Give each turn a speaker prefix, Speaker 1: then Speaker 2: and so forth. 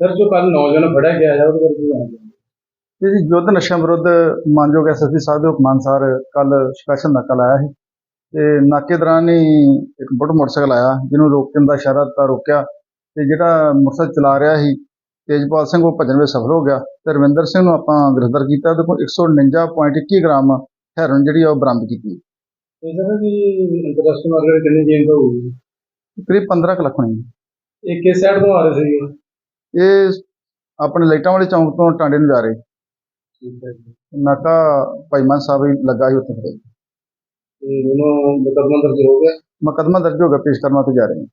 Speaker 1: ਜੋ ਕੱਲ ਨੌਜਵਾਨ ਫੜਿਆ ਗਿਆ ਹੈ ਉਹਦੇ ਬਾਰੇ ਕੀ ਜਾਣਦੇ
Speaker 2: ਇਹ ਜੀ ਯੁੱਧ ਨਸ਼ਿਆਂ ਵਿਰੁੱਧ ਮਾਨਯੋਗ ਐਸਐਸਪੀ ਸਾਹਿਬ ਦੇ ਹੁਕਮ ਅਨੁਸਾਰ ਕੱਲ ਸਪੈਸ਼ਲ ਨਕਲ ਆਇਆ ਸੀ। ਤੇ ਨਾਕੇ ਦੌਰਾਨ ਹੀ ਇੱਕ ਬੁੱਟ ਮੋਟਰਸਾਈਕਲ ਆਇਆ ਜਿਹਨੂੰ ਰੋਕਣ ਦਾ ਇਸ਼ਾਰਾ ਦਿੱਤਾ ਰੋਕਿਆ। ਤੇ ਜਿਹੜਾ ਮੋਟਰਸਾਈਕਲ ਚਲਾ ਰਿਹਾ ਸੀ ਤੇਜਪਾਲ ਸਿੰਘ ਉਹ ਭੱਜਣ ਵਿੱਚ ਸਫਲ ਹੋ ਗਿਆ। ਤੇ ਰਵਿੰਦਰ ਸਿੰਘ ਨੂੰ ਆਪਾਂ ਗ੍ਰਿਫਤਾਰ ਕੀਤਾ। ਕੋਲ 149.21 ਗ੍ਰਾਮ ਹੈਰੋਇਨ ਜਿਹੜੀ ਆ ਉਹ ਬਰਾਮਦ ਕੀਤੀ।
Speaker 1: ਇਹ ਸਰ ਕਿ ਇੰਟਰਸਟ ਮਾਰਕੀਟ ਕਿੰਨੀ ਜੇਨ ਦਾ ਹੋਊਗੀ?
Speaker 2: ਕਰੀਬ 15 ਕੁ ਲੱਖ ਹੋਣੀ
Speaker 1: ਇਹ ਕਿਸ ਸਾਈਡ ਤੋਂ ਆ ਰਹੇ ਸੀ
Speaker 2: ਇਹ ਆਪਣੇ ਲਾਈਟਾਂ ਵਾਲੇ ਚੌਂਕ ਤੋਂ ਟਾਂਡੇ ਨੂੰ ਜਾ ਰਹੇ।
Speaker 1: ਠੀਕ ਹੈ ਜੀ।
Speaker 2: ਨਾਕਾ ਭਾਈਮਾਨ ਸਾਹਿਬ ਹੀ ਲੱਗਾ ਸੀ ਉੱਥੇ
Speaker 1: ਤੇ ਉਹਨੂੰ ਮੁਕੱਦਮਾ ਦਰਜ ਹੋ ਗਿਆ?
Speaker 2: ਮੁਕੱਦਮਾ ਦਰਜ ਹੋ ਗਿਆ ਪੇਸ਼ ਕਰਨਾ ਤੇ ਜਾ ਰਹੇ ਹਾਂ।